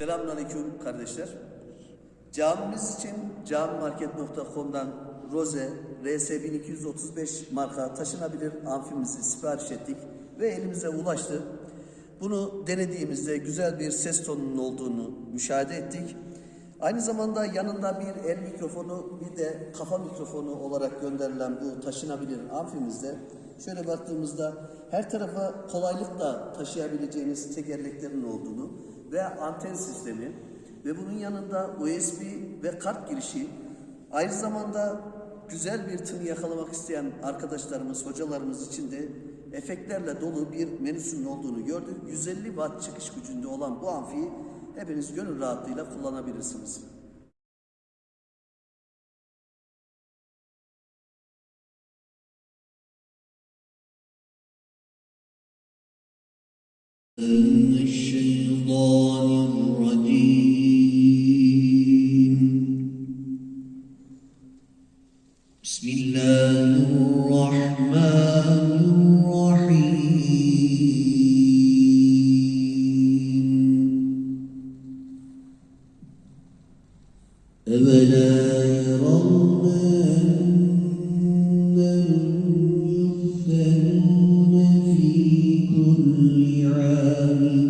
Selamünaleyküm kardeşler. Camimiz için camimarket.com'dan Rose RS1235 marka taşınabilir amfimizi sipariş ettik ve elimize ulaştı. Bunu denediğimizde güzel bir ses tonunun olduğunu müşahede ettik. Aynı zamanda yanında bir el mikrofonu bir de kafa mikrofonu olarak gönderilen bu taşınabilir amfimizde şöyle baktığımızda her tarafa kolaylıkla taşıyabileceğiniz tekerleklerin olduğunu ve anten sistemi ve bunun yanında USB ve kart girişi aynı zamanda güzel bir tını yakalamak isteyen arkadaşlarımız, hocalarımız için de efektlerle dolu bir menüsünün olduğunu gördük. 150 watt çıkış gücünde olan bu amfiyi hepiniz gönül rahatlığıyla kullanabilirsiniz. من الشيطان الرجيم بسم الله الرحمن العالمين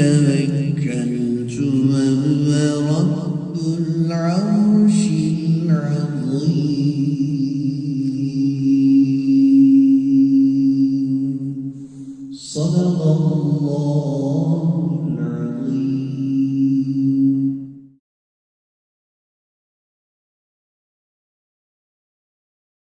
عليه